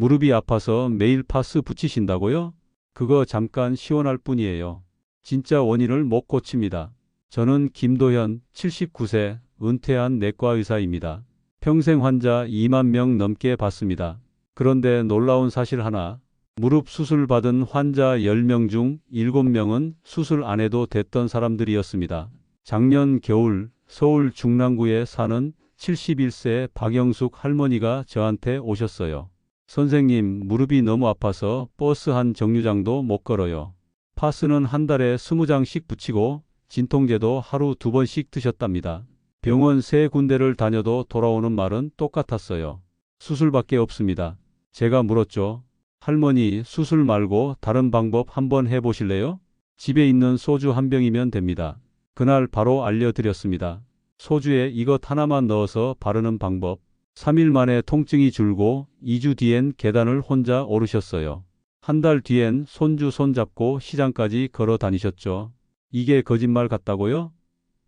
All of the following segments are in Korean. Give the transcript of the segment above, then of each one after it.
무릎이 아파서 매일 파스 붙이신다고요? 그거 잠깐 시원할 뿐이에요. 진짜 원인을 못 고칩니다. 저는 김도현, 79세, 은퇴한 내과 의사입니다. 평생 환자 2만 명 넘게 봤습니다. 그런데 놀라운 사실 하나, 무릎 수술 받은 환자 10명 중 7명은 수술 안 해도 됐던 사람들이었습니다. 작년 겨울 서울 중랑구에 사는 71세 박영숙 할머니가 저한테 오셨어요. 선생님, 무릎이 너무 아파서 버스 한 정류장도 못 걸어요. 파스는 한 달에 20장씩 붙이고 진통제도 하루 두 번씩 드셨답니다. 병원 세 군데를 다녀도 돌아오는 말은 똑같았어요. 수술밖에 없습니다. 제가 물었죠. 할머니, 수술 말고 다른 방법 한번 해보실래요? 집에 있는 소주 한 병이면 됩니다. 그날 바로 알려드렸습니다. 소주에 이것 하나만 넣어서 바르는 방법. 3일 만에 통증이 줄고 2주 뒤엔 계단을 혼자 오르셨어요. 한 달 뒤엔 손주 손잡고 시장까지 걸어 다니셨죠. 이게 거짓말 같다고요?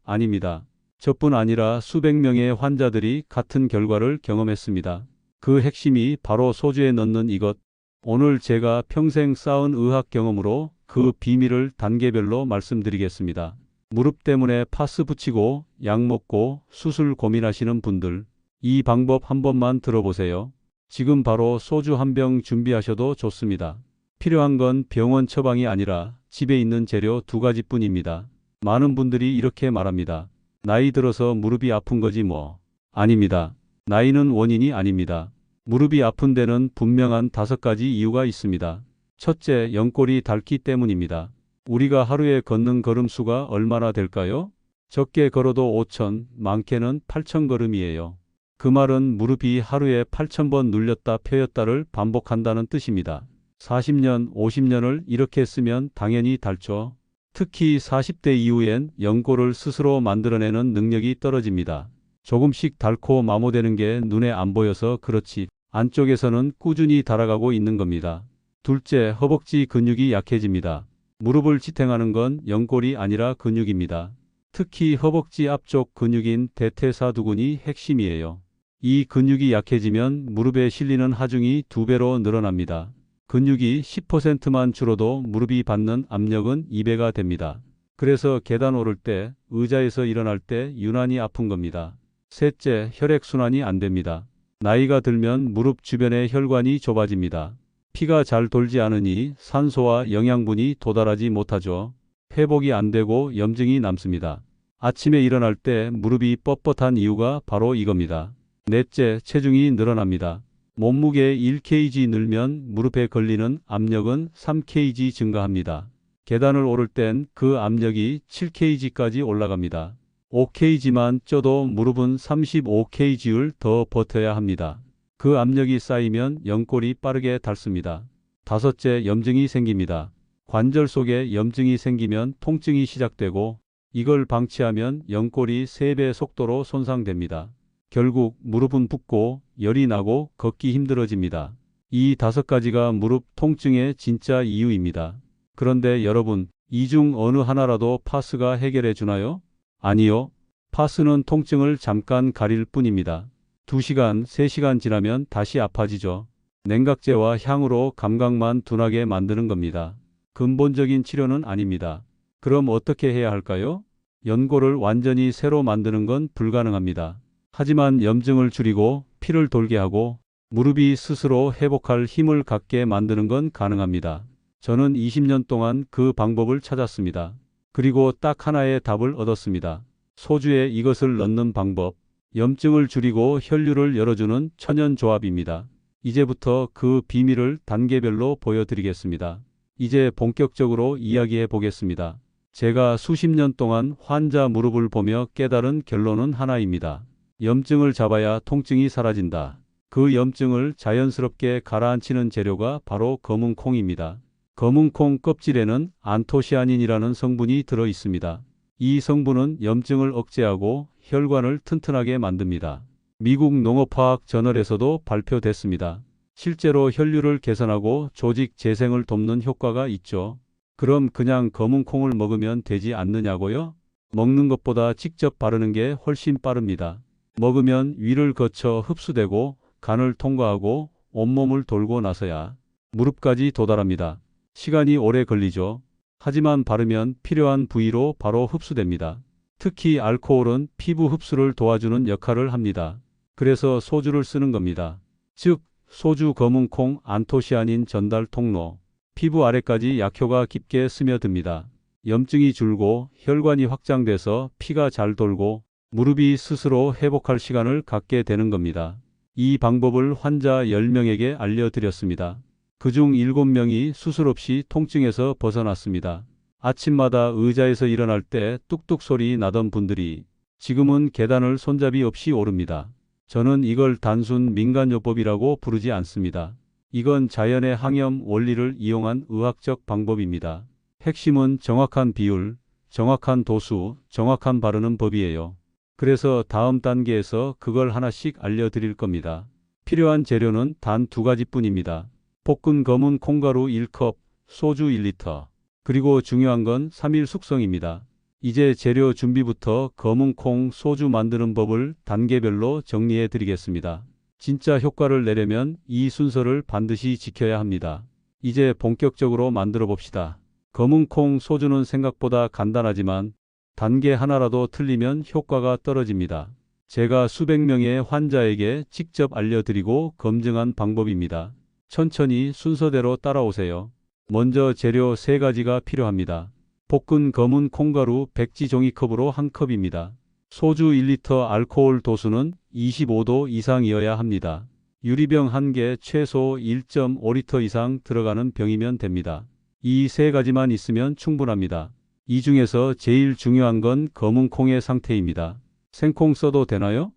아닙니다. 저뿐 아니라 수백 명의 환자들이 같은 결과를 경험했습니다. 그 핵심이 바로 소주에 넣는 이것. 오늘 제가 평생 쌓은 의학 경험으로 그 비밀을 단계별로 말씀드리겠습니다. 무릎 때문에 파스 붙이고 약 먹고 수술 고민하시는 분들, 이 방법 한 번만 들어보세요. 지금 바로 소주 한 병 준비하셔도 좋습니다. 필요한 건 병원 처방이 아니라 집에 있는 재료 두 가지뿐입니다. 많은 분들이 이렇게 말합니다. 나이 들어서 무릎이 아픈 거지 뭐. 아닙니다. 나이는 원인이 아닙니다. 무릎이 아픈 데는 분명한 다섯 가지 이유가 있습니다. 첫째, 연골이 닳기 때문입니다. 우리가 하루에 걷는 걸음수가 얼마나 될까요? 적게 걸어도 5천, 많게는 8천 걸음이에요. 그 말은 무릎이 하루에 8천 번 눌렸다 펴였다를 반복한다는 뜻입니다. 40년, 50년을 이렇게 쓰면 당연히 닳죠. 특히 40대 이후엔 연골을 스스로 만들어내는 능력이 떨어집니다. 조금씩 닳고 마모되는 게 눈에 안 보여서 그렇지 안쪽에서는 꾸준히 달아가고 있는 겁니다. 둘째, 허벅지 근육이 약해집니다. 무릎을 지탱하는 건 연골이 아니라 근육입니다. 특히 허벅지 앞쪽 근육인 대퇴사두근이 핵심이에요. 이 근육이 약해지면 무릎에 실리는 하중이 두 배로 늘어납니다. 근육이 10%만 줄어도 무릎이 받는 압력은 2배가 됩니다. 그래서 계단 오를 때, 의자에서 일어날 때 유난히 아픈 겁니다. 셋째, 혈액순환이 안 됩니다. 나이가 들면 무릎 주변의 혈관이 좁아집니다. 피가 잘 돌지 않으니 산소와 영양분이 도달하지 못하죠. 회복이 안 되고 염증이 남습니다. 아침에 일어날 때 무릎이 뻣뻣한 이유가 바로 이겁니다. 넷째, 체중이 늘어납니다. 몸무게 1kg 늘면 무릎에 걸리는 압력은 3kg 증가합니다. 계단을 오를 땐 그 압력이 7kg까지 올라갑니다. 5kg만 쪄도 무릎은 35kg를 더 버텨야 합니다. 그 압력이 쌓이면 연골이 빠르게 닳습니다. 다섯째, 염증이 생깁니다. 관절 속에 염증이 생기면 통증이 시작되고 이걸 방치하면 연골이 3배 속도로 손상됩니다. 결국 무릎은 붓고 열이 나고 걷기 힘들어집니다. 이 다섯 가지가 무릎 통증의 진짜 이유입니다. 그런데 여러분, 이 중 어느 하나라도 파스가 해결해 주나요? 아니요. 파스는 통증을 잠깐 가릴 뿐입니다. 2시간, 3시간 지나면 다시 아파지죠. 냉각제와 향으로 감각만 둔하게 만드는 겁니다. 근본적인 치료는 아닙니다. 그럼 어떻게 해야 할까요? 연골을 완전히 새로 만드는 건 불가능합니다. 하지만 염증을 줄이고 피를 돌게 하고 무릎이 스스로 회복할 힘을 갖게 만드는 건 가능합니다. 저는 20년 동안 그 방법을 찾았습니다. 그리고 딱 하나의 답을 얻었습니다. 소주에 이것을 넣는 방법. 염증을 줄이고 혈류를 열어주는 천연 조합입니다. 이제부터 그 비밀을 단계별로 보여드리겠습니다. 이제 본격적으로 이야기해 보겠습니다. 제가 수십 년 동안 환자 무릎을 보며 깨달은 결론은 하나입니다. 염증을 잡아야 통증이 사라진다. 그 염증을 자연스럽게 가라앉히는 재료가 바로 검은 콩입니다. 검은 콩 껍질에는 안토시아닌이라는 성분이 들어 있습니다. 이 성분은 염증을 억제하고 혈관을 튼튼하게 만듭니다. 미국 농업화학 저널에서도 발표됐습니다. 실제로 혈류를 개선하고 조직 재생을 돕는 효과가 있죠. 그럼 그냥 검은 콩을 먹으면 되지 않느냐고요? 먹는 것보다 직접 바르는 게 훨씬 빠릅니다. 먹으면 위를 거쳐 흡수되고 간을 통과하고 온몸을 돌고 나서야 무릎까지 도달합니다. 시간이 오래 걸리죠. 하지만 바르면 필요한 부위로 바로 흡수됩니다. 특히 알코올은 피부 흡수를 도와주는 역할을 합니다. 그래서 소주를 쓰는 겁니다. 즉, 소주 검은콩 안토시아닌 전달 통로, 피부 아래까지 약효가 깊게 스며듭니다. 염증이 줄고 혈관이 확장돼서 피가 잘 돌고 무릎이 스스로 회복할 시간을 갖게 되는 겁니다. 이 방법을 환자 10명에게 알려드렸습니다. 그중 7명이 수술 없이 통증에서 벗어났습니다. 아침마다 의자에서 일어날 때 뚝뚝 소리 나던 분들이 지금은 계단을 손잡이 없이 오릅니다. 저는 이걸 단순 민간요법이라고 부르지 않습니다. 이건 자연의 항염 원리를 이용한 의학적 방법입니다. 핵심은 정확한 비율, 정확한 도수, 정확한 바르는 법이에요. 그래서 다음 단계에서 그걸 하나씩 알려드릴 겁니다. 필요한 재료는 단 두 가지뿐입니다. 볶은 검은 콩가루 1컵, 소주 1리터. 그리고 중요한 건 3일 숙성입니다. 이제 재료 준비부터 검은 콩 소주 만드는 법을 단계별로 정리해 드리겠습니다. 진짜 효과를 내려면 이 순서를 반드시 지켜야 합니다. 이제 본격적으로 만들어 봅시다. 검은 콩 소주는 생각보다 간단하지만 단계 하나라도 틀리면 효과가 떨어집니다. 제가 수백 명의 환자에게 직접 알려드리고 검증한 방법입니다. 천천히 순서대로 따라오세요. 먼저 재료 세 가지가 필요합니다. 볶은 검은 콩가루 백지 종이컵으로 한 컵입니다. 소주 1리터 알코올 도수는 25도 이상이어야 합니다. 유리병 한개 최소 1.5리터 이상 들어가는 병이면 됩니다. 이 세 가지만 있으면 충분합니다. 이 중에서 제일 중요한 건 검은 콩의 상태입니다. 생콩 써도 되나요?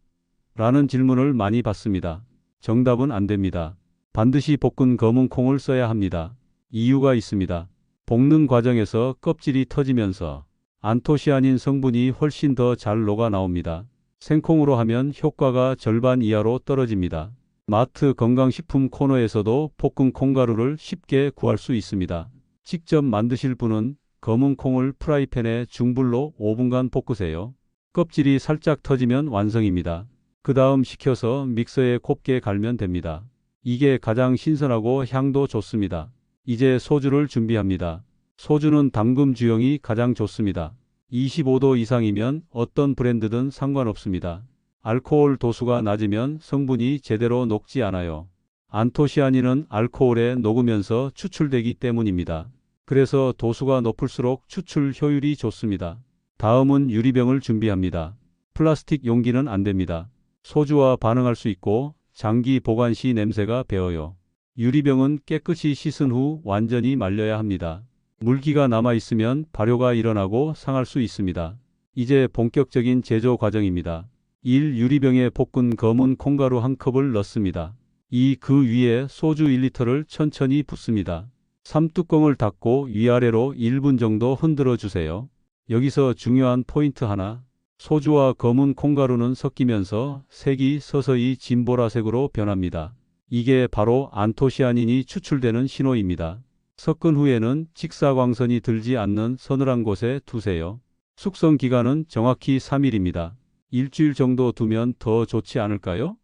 라는 질문을 많이 받습니다. 정답은 안 됩니다. 반드시 볶은 검은 콩을 써야 합니다. 이유가 있습니다. 볶는 과정에서 껍질이 터지면서 안토시아닌 성분이 훨씬 더 잘 녹아 나옵니다. 생콩으로 하면 효과가 절반 이하로 떨어집니다. 마트 건강식품 코너에서도 볶은 콩가루를 쉽게 구할 수 있습니다. 직접 만드실 분은 검은 콩을 프라이팬에 중불로 5분간 볶으세요. 껍질이 살짝 터지면 완성입니다. 그 다음 식혀서 믹서에 곱게 갈면 됩니다. 이게 가장 신선하고 향도 좋습니다. 이제 소주를 준비합니다. 소주는 담금 주용이 가장 좋습니다. 25도 이상이면 어떤 브랜드든 상관없습니다. 알코올 도수가 낮으면 성분이 제대로 녹지 않아요. 안토시아닌은 알코올에 녹으면서 추출되기 때문입니다. 그래서 도수가 높을수록 추출 효율이 좋습니다. 다음은 유리병을 준비합니다. 플라스틱 용기는 안 됩니다. 소주와 반응할 수 있고 장기 보관 시 냄새가 배어요. 유리병은 깨끗이 씻은 후 완전히 말려야 합니다. 물기가 남아 있으면 발효가 일어나고 상할 수 있습니다. 이제 본격적인 제조 과정입니다. 1. 유리병에 볶은 검은 콩가루 한 컵을 넣습니다. 2. 그 위에 소주 1리터를 천천히 붓습니다. 3. 뚜껑을 닫고 위아래로 1분 정도 흔들어 주세요. 여기서 중요한 포인트 하나. 소주와 검은 콩가루는 섞이면서 색이 서서히 진보라색으로 변합니다. 이게 바로 안토시아닌이 추출되는 신호입니다. 섞은 후에는 직사광선이 들지 않는 서늘한 곳에 두세요. 숙성 기간은 정확히 3일입니다. 일주일 정도 두면 더 좋지 않을까요?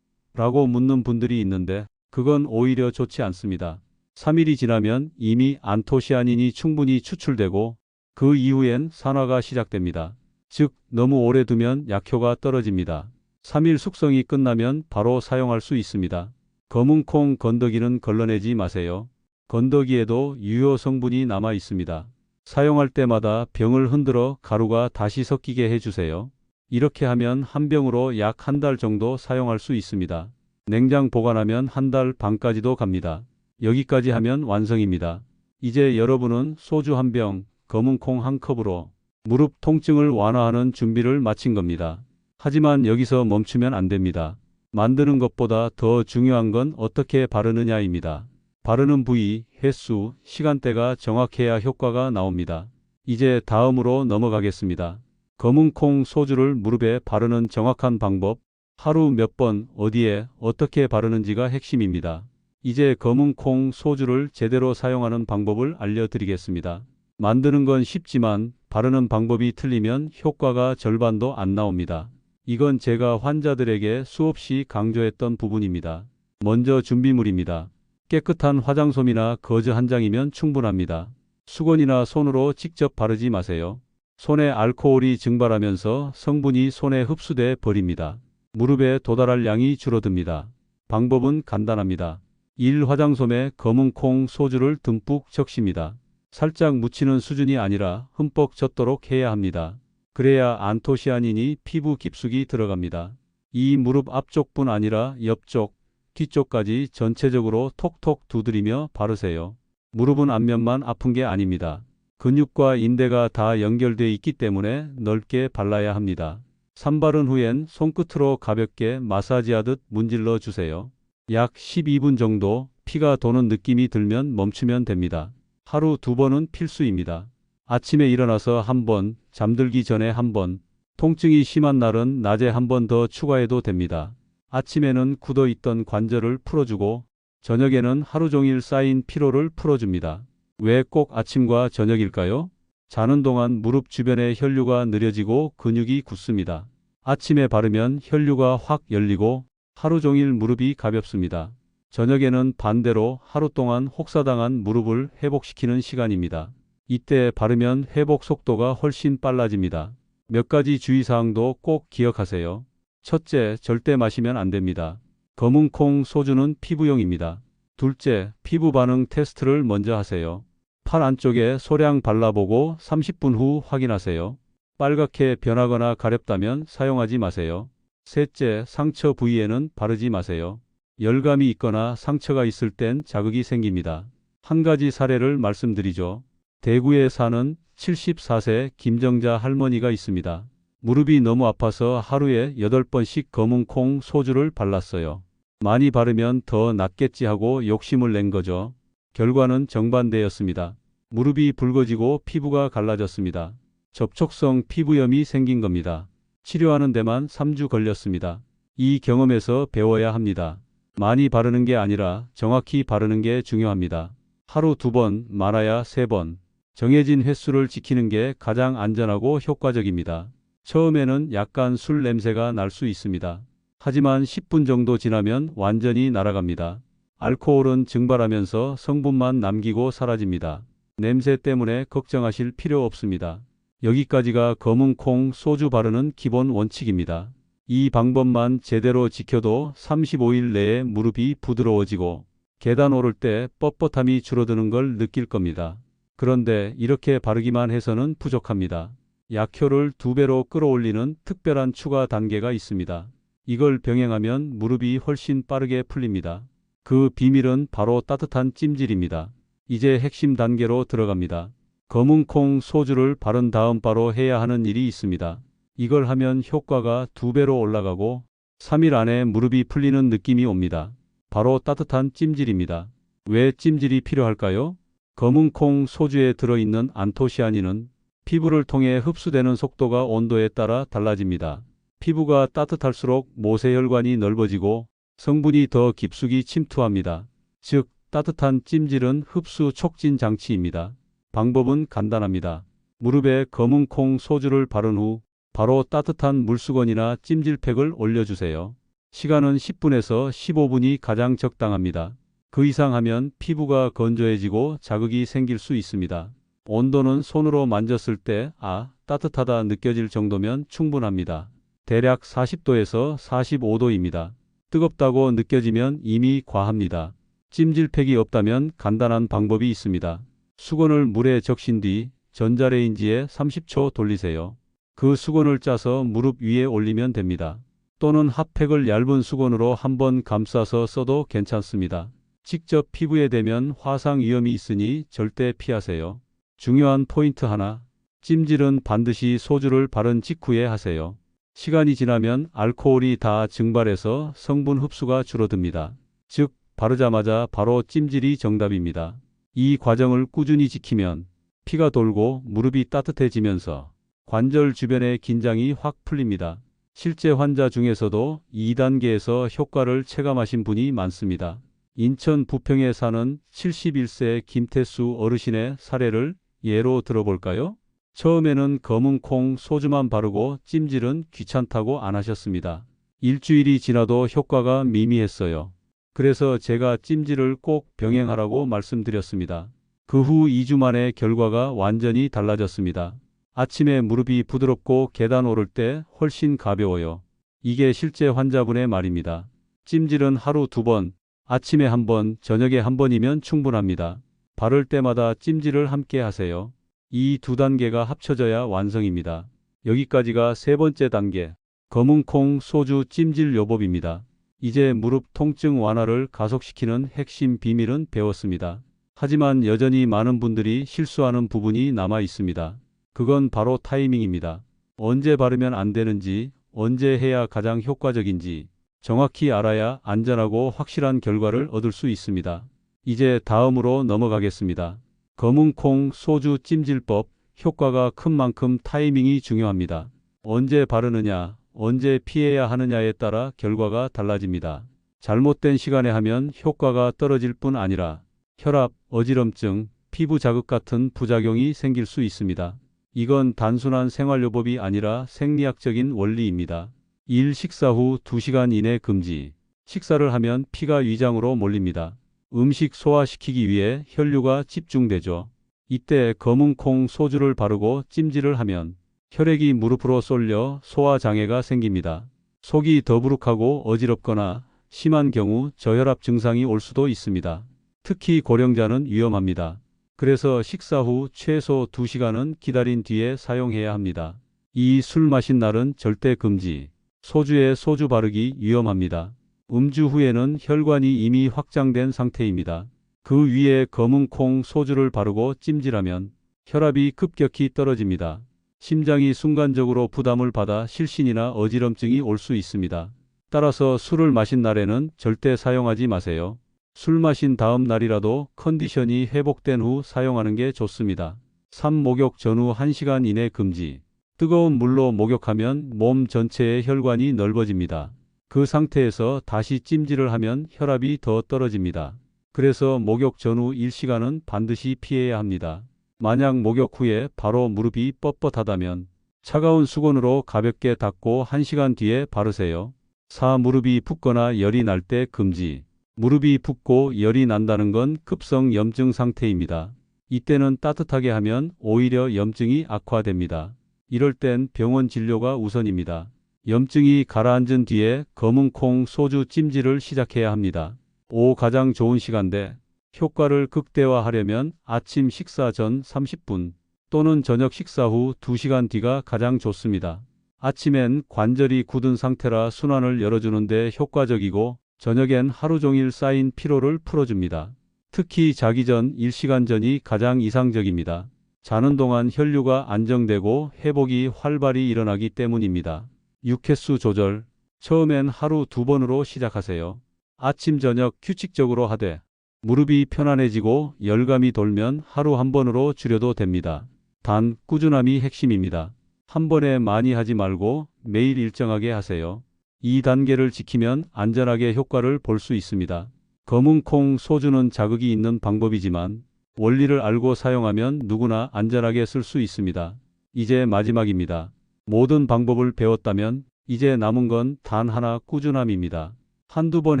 라고 묻는 분들이 있는데 그건 오히려 좋지 않습니다. 3일이 지나면 이미 안토시아닌이 충분히 추출되고 그 이후엔 산화가 시작됩니다. 즉 너무 오래 두면 약효가 떨어집니다. 3일 숙성이 끝나면 바로 사용할 수 있습니다. 검은 콩 건더기는 걸러내지 마세요. 건더기에도 유효 성분이 남아 있습니다. 사용할 때마다 병을 흔들어 가루가 다시 섞이게 해주세요. 이렇게 하면 한 병으로 약 한 달 정도 사용할 수 있습니다. 냉장 보관하면 한 달 반까지도 갑니다. 여기까지 하면 완성입니다. 이제 여러분은 소주 한 병, 검은 콩 한 컵으로 무릎 통증을 완화하는 준비를 마친 겁니다. 하지만 여기서 멈추면 안 됩니다. 만드는 것보다 더 중요한 건 어떻게 바르느냐입니다. 바르는 부위, 횟수, 시간대가 정확해야 효과가 나옵니다. 이제 다음으로 넘어가겠습니다. 검은 콩 소주를 무릎에 바르는 정확한 방법, 하루 몇 번, 어디에, 어떻게 바르는지가 핵심입니다. 이제 검은 콩 소주를 제대로 사용하는 방법을 알려드리겠습니다. 만드는 건 쉽지만 바르는 방법이 틀리면 효과가 절반도 안 나옵니다. 이건 제가 환자들에게 수없이 강조했던 부분입니다. 먼저 준비물입니다. 깨끗한 화장솜이나 거즈 한 장이면 충분합니다. 수건이나 손으로 직접 바르지 마세요. 손에 알코올이 증발하면서 성분이 손에 흡수돼 버립니다. 무릎에 도달할 양이 줄어듭니다. 방법은 간단합니다. 1. 화장솜에 검은 콩 소주를 듬뿍 적십니다. 살짝 묻히는 수준이 아니라 흠뻑 젖도록 해야 합니다. 그래야 안토시아닌이 피부 깊숙이 들어갑니다. 이 무릎 앞쪽뿐 아니라 옆쪽, 뒤쪽까지 전체적으로 톡톡 두드리며 바르세요. 무릎은 앞면만 아픈 게 아닙니다. 근육과 인대가 다 연결돼 있기 때문에 넓게 발라야 합니다. 산바른 후엔 손끝으로 가볍게 마사지하듯 문질러 주세요. 약 12분 정도 피가 도는 느낌이 들면 멈추면 됩니다. 하루 두 번은 필수입니다. 아침에 일어나서 한 번, 잠들기 전에 한 번, 통증이 심한 날은 낮에 한 번 더 추가해도 됩니다. 아침에는 굳어 있던 관절을 풀어주고 저녁에는 하루 종일 쌓인 피로를 풀어줍니다. 왜 꼭 아침과 저녁일까요? 자는 동안 무릎 주변의 혈류가 느려지고 근육이 굳습니다. 아침에 바르면 혈류가 확 열리고 하루 종일 무릎이 가볍습니다. 저녁에는 반대로 하루 동안 혹사당한 무릎을 회복시키는 시간입니다. 이때 바르면 회복 속도가 훨씬 빨라집니다. 몇 가지 주의사항도 꼭 기억하세요. 첫째, 절대 마시면 안 됩니다. 검은 콩 소주는 피부용입니다. 둘째, 피부 반응 테스트를 먼저 하세요. 팔 안쪽에 소량 발라보고 30분 후 확인하세요. 빨갛게 변하거나 가렵다면 사용하지 마세요. 셋째, 상처 부위에는 바르지 마세요. 열감이 있거나 상처가 있을 땐 자극이 생깁니다. 한 가지 사례를 말씀드리죠. 대구에 사는 74세 김정자 할머니가 있습니다. 무릎이 너무 아파서 하루에 8번씩 검은 콩 소주를 발랐어요. 많이 바르면 더 낫겠지 하고 욕심을 낸 거죠. 결과는 정반대였습니다. 무릎이 붉어지고 피부가 갈라졌습니다. 접촉성 피부염이 생긴 겁니다. 치료하는 데만 3주 걸렸습니다. 이 경험에서 배워야 합니다. 많이 바르는 게 아니라 정확히 바르는 게 중요합니다. 하루 두 번, 많아야 세 번. 정해진 횟수를 지키는 게 가장 안전하고 효과적입니다. 처음에는 약간 술 냄새가 날 수 있습니다. 하지만 10분 정도 지나면 완전히 날아갑니다. 알코올은 증발하면서 성분만 남기고 사라집니다. 냄새 때문에 걱정하실 필요 없습니다. 여기까지가 검은 콩 소주 바르는 기본 원칙입니다. 이 방법만 제대로 지켜도 35일 내에 무릎이 부드러워지고 계단 오를 때 뻣뻣함이 줄어드는 걸 느낄 겁니다. 그런데 이렇게 바르기만 해서는 부족합니다. 약효를 두 배로 끌어올리는 특별한 추가 단계가 있습니다. 이걸 병행하면 무릎이 훨씬 빠르게 풀립니다. 그 비밀은 바로 따뜻한 찜질입니다. 이제 핵심 단계로 들어갑니다. 검은 콩 소주를 바른 다음 바로 해야 하는 일이 있습니다. 이걸 하면 효과가 두 배로 올라가고 3일 안에 무릎이 풀리는 느낌이 옵니다. 바로 따뜻한 찜질입니다. 왜 찜질이 필요할까요? 검은 콩 소주에 들어있는 안토시아닌은 피부를 통해 흡수되는 속도가 온도에 따라 달라집니다. 피부가 따뜻할수록 모세혈관이 넓어지고 성분이 더 깊숙이 침투합니다. 즉, 따뜻한 찜질은 흡수 촉진 장치입니다. 방법은 간단합니다. 무릎에 검은 콩 소주를 바른 후 바로 따뜻한 물수건이나 찜질팩을 올려주세요. 시간은 10분에서 15분이 가장 적당합니다. 그 이상 하면 피부가 건조해지고 자극이 생길 수 있습니다. 온도는 손으로 만졌을 때, 아, 따뜻하다 느껴질 정도면 충분합니다. 대략 40도에서 45도입니다. 뜨겁다고 느껴지면 이미 과합니다. 찜질팩이 없다면 간단한 방법이 있습니다. 수건을 물에 적신 뒤 전자레인지에 30초 돌리세요. 그 수건을 짜서 무릎 위에 올리면 됩니다. 또는 핫팩을 얇은 수건으로 한번 감싸서 써도 괜찮습니다. 직접 피부에 대면 화상 위험이 있으니 절대 피하세요. 중요한 포인트 하나. 찜질은 반드시 소주를 바른 직후에 하세요. 시간이 지나면 알코올이 다 증발해서 성분 흡수가 줄어듭니다. 즉, 바르자마자 바로 찜질이 정답입니다. 이 과정을 꾸준히 지키면 피가 돌고 무릎이 따뜻해지면서 관절 주변의 긴장이 확 풀립니다. 실제 환자 중에서도 2단계에서 효과를 체감하신 분이 많습니다. 인천 부평에 사는 71세 김태수 어르신의 사례를 예로 들어볼까요? 처음에는 검은 콩 소주만 바르고 찜질은 귀찮다고 안 하셨습니다. 일주일이 지나도 효과가 미미했어요. 그래서 제가 찜질을 꼭 병행하라고 말씀드렸습니다. 그 후 2주 만에 결과가 완전히 달라졌습니다. 아침에 무릎이 부드럽고 계단 오를 때 훨씬 가벼워요. 이게 실제 환자분의 말입니다. 찜질은 하루 두 번, 아침에 한 번, 저녁에 한 번이면 충분합니다. 바를 때마다 찜질을 함께 하세요. 이 두 단계가 합쳐져야 완성입니다. 여기까지가 세 번째 단계. 검은콩 소주 찜질 요법입니다. 이제 무릎 통증 완화를 가속시키는 핵심 비밀은 배웠습니다. 하지만 여전히 많은 분들이 실수하는 부분이 남아 있습니다. 그건 바로 타이밍입니다. 언제 바르면 안 되는지, 언제 해야 가장 효과적인지 정확히 알아야 안전하고 확실한 결과를 얻을 수 있습니다. 이제 다음으로 넘어가겠습니다. 검은콩 소주 찜질법 효과가 큰 만큼 타이밍이 중요합니다. 언제 바르느냐, 언제 피해야 하느냐에 따라 결과가 달라집니다. 잘못된 시간에 하면 효과가 떨어질 뿐 아니라 혈압, 어지럼증, 피부 자극 같은 부작용이 생길 수 있습니다. 이건 단순한 생활요법이 아니라 생리학적인 원리입니다. 일 식사 후 2시간 이내 금지. 식사를 하면 피가 위장으로 몰립니다. 음식 소화시키기 위해 혈류가 집중되죠. 이때 검은콩 소주를 바르고 찜질을 하면 혈액이 무릎으로 쏠려 소화 장애가 생깁니다. 속이 더부룩하고 어지럽거나 심한 경우 저혈압 증상이 올 수도 있습니다. 특히 고령자는 위험합니다. 그래서 식사 후 최소 2시간은 기다린 뒤에 사용해야 합니다. 이 술 마신 날은 절대 금지. 소주에 소주 바르기 위험합니다. 음주 후에는 혈관이 이미 확장된 상태입니다. 그 위에 검은 콩 소주를 바르고 찜질하면 혈압이 급격히 떨어집니다. 심장이 순간적으로 부담을 받아 실신이나 어지럼증이 올 수 있습니다. 따라서 술을 마신 날에는 절대 사용하지 마세요. 술 마신 다음 날이라도 컨디션이 회복된 후 사용하는 게 좋습니다. 3. 목욕 전후 1시간 이내 금지. 뜨거운 물로 목욕하면 몸 전체의 혈관이 넓어집니다. 그 상태에서 다시 찜질을 하면 혈압이 더 떨어집니다. 그래서 목욕 전후 1시간은 반드시 피해야 합니다. 만약 목욕 후에 바로 무릎이 뻣뻣하다면 차가운 수건으로 가볍게 닦고 1시간 뒤에 바르세요. 4. 무릎이 붓거나 열이 날 때 금지. 무릎이 붓고 열이 난다는 건 급성 염증 상태입니다. 이때는 따뜻하게 하면 오히려 염증이 악화됩니다. 이럴 땐 병원 진료가 우선입니다. 염증이 가라앉은 뒤에 검은 콩 소주 찜질을 시작해야 합니다. 5. 가장 좋은 시간대. 효과를 극대화하려면 아침 식사 전 30분 또는 저녁 식사 후 2시간 뒤가 가장 좋습니다. 아침엔 관절이 굳은 상태라 순환을 열어주는데 효과적이고 저녁엔 하루 종일 쌓인 피로를 풀어줍니다. 특히 자기 전 1시간 전이 가장 이상적입니다. 자는 동안 혈류가 안정되고 회복이 활발히 일어나기 때문입니다. 육회수 조절. 처음엔 하루 두 번으로 시작하세요. 아침 저녁 규칙적으로 하되 무릎이 편안해지고 열감이 돌면 하루 한 번으로 줄여도 됩니다. 단 꾸준함이 핵심입니다. 한 번에 많이 하지 말고 매일 일정하게 하세요. 이 단계를 지키면 안전하게 효과를 볼 수 있습니다. 검은 콩 소주는 자극이 있는 방법이지만 원리를 알고 사용하면 누구나 안전하게 쓸 수 있습니다. 이제 마지막입니다. 모든 방법을 배웠다면 이제 남은 건 단 하나 꾸준함입니다. 한두 번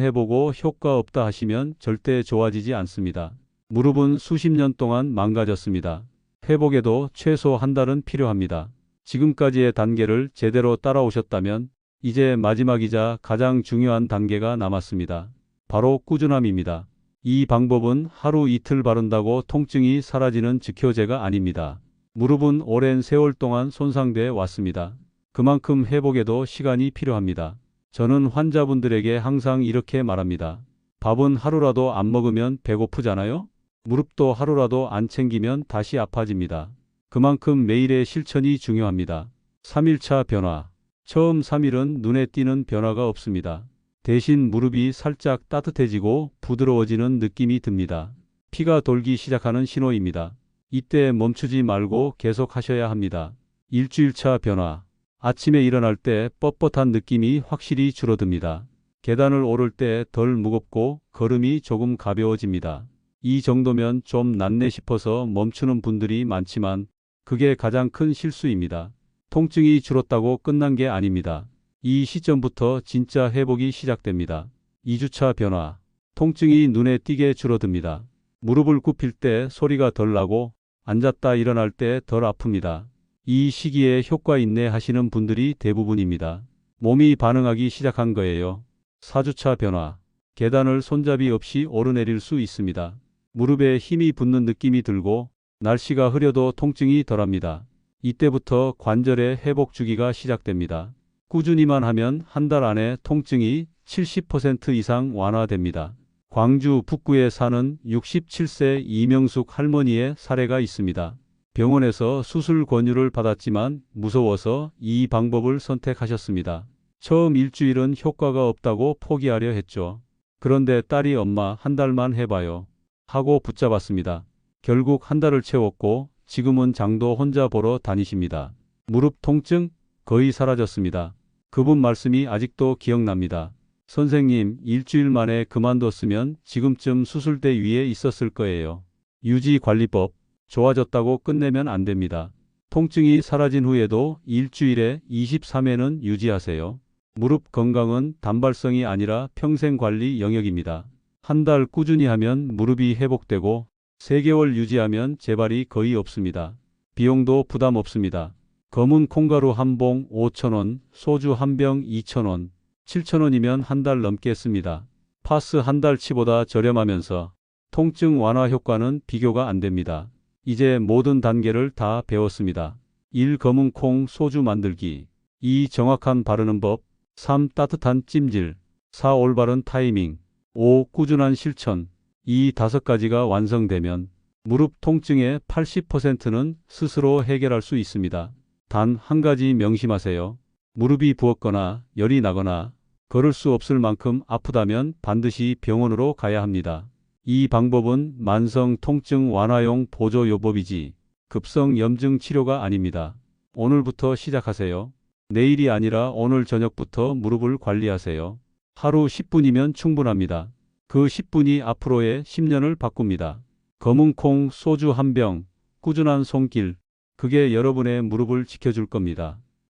해보고 효과 없다 하시면 절대 좋아지지 않습니다. 무릎은 수십 년 동안 망가졌습니다. 회복에도 최소 한 달은 필요합니다. 지금까지의 단계를 제대로 따라오셨다면 이제 마지막이자 가장 중요한 단계가 남았습니다. 바로 꾸준함입니다. 이 방법은 하루 이틀 바른다고 통증이 사라지는 즉효제가 아닙니다. 무릎은 오랜 세월 동안 손상돼 왔습니다. 그만큼 회복에도 시간이 필요합니다. 저는 환자분들에게 항상 이렇게 말합니다. 밥은 하루라도 안 먹으면 배고프잖아요? 무릎도 하루라도 안 챙기면 다시 아파집니다. 그만큼 매일의 실천이 중요합니다. 3일차 변화. 처음 3일은 눈에 띄는 변화가 없습니다. 대신 무릎이 살짝 따뜻해지고 부드러워지는 느낌이 듭니다. 피가 돌기 시작하는 신호입니다. 이때 멈추지 말고 계속 하셔야 합니다. 일주일차 변화. 아침에 일어날 때 뻣뻣한 느낌이 확실히 줄어듭니다. 계단을 오를 때 덜 무겁고 걸음이 조금 가벼워집니다. 이 정도면 좀 낫네 싶어서 멈추는 분들이 많지만 그게 가장 큰 실수입니다. 통증이 줄었다고 끝난 게 아닙니다. 이 시점부터 진짜 회복이 시작됩니다. 2주차 변화. 통증이 눈에 띄게 줄어듭니다. 무릎을 굽힐 때 소리가 덜 나고 앉았다 일어날 때 덜 아픕니다. 이 시기에 효과 있네 하시는 분들이 대부분입니다. 몸이 반응하기 시작한 거예요. 4주차 변화. 계단을 손잡이 없이 오르내릴 수 있습니다. 무릎에 힘이 붙는 느낌이 들고 날씨가 흐려도 통증이 덜합니다. 이때부터 관절의 회복 주기가 시작됩니다. 꾸준히만 하면 한 달 안에 통증이 70% 이상 완화됩니다. 광주 북구에 사는 67세 이명숙 할머니의 사례가 있습니다. 병원에서 수술 권유를 받았지만 무서워서 이 방법을 선택하셨습니다. 처음 일주일은 효과가 없다고 포기하려 했죠. 그런데 딸이 엄마 한 달만 해봐요. 하고 붙잡았습니다. 결국 한 달을 채웠고 지금은 장도 혼자 보러 다니십니다. 무릎 통증 거의 사라졌습니다. 그분 말씀이 아직도 기억납니다. 선생님, 일주일 만에 그만뒀으면 지금쯤 수술대 위에 있었을 거예요. 유지관리법, 좋아졌다고 끝내면 안 됩니다. 통증이 사라진 후에도 일주일에 23회는 유지하세요. 무릎 건강은 단발성이 아니라 평생 관리 영역입니다. 한 달 꾸준히 하면 무릎이 회복되고 3개월 유지하면 재발이 거의 없습니다. 비용도 부담 없습니다. 검은 콩가루 한 봉 5,000원, 소주 한 병 2,000원, 7,000원이면 한 달 넘게 씁니다. 파스 한 달치보다 저렴하면서 통증 완화 효과는 비교가 안 됩니다. 이제 모든 단계를 다 배웠습니다. 1. 검은 콩 소주 만들기 2. 정확한 바르는 법 3. 따뜻한 찜질 4. 올바른 타이밍 5. 꾸준한 실천 이 다섯 가지가 완성되면 무릎 통증의 80%는 스스로 해결할 수 있습니다. 단 한 가지 명심하세요. 무릎이 부었거나 열이 나거나 걸을 수 없을 만큼 아프다면 반드시 병원으로 가야 합니다. 이 방법은 만성 통증 완화용 보조요법이지 급성 염증 치료가 아닙니다. 오늘부터 시작하세요. 내일이 아니라 오늘 저녁부터 무릎을 관리하세요. 하루 10분이면 충분합니다. 그 10분이 앞으로의 10년을 바꿉니다. 검은 콩 소주 한 병, 꾸준한 손길, 그게 여러분의 무릎을 지켜줄 겁니다.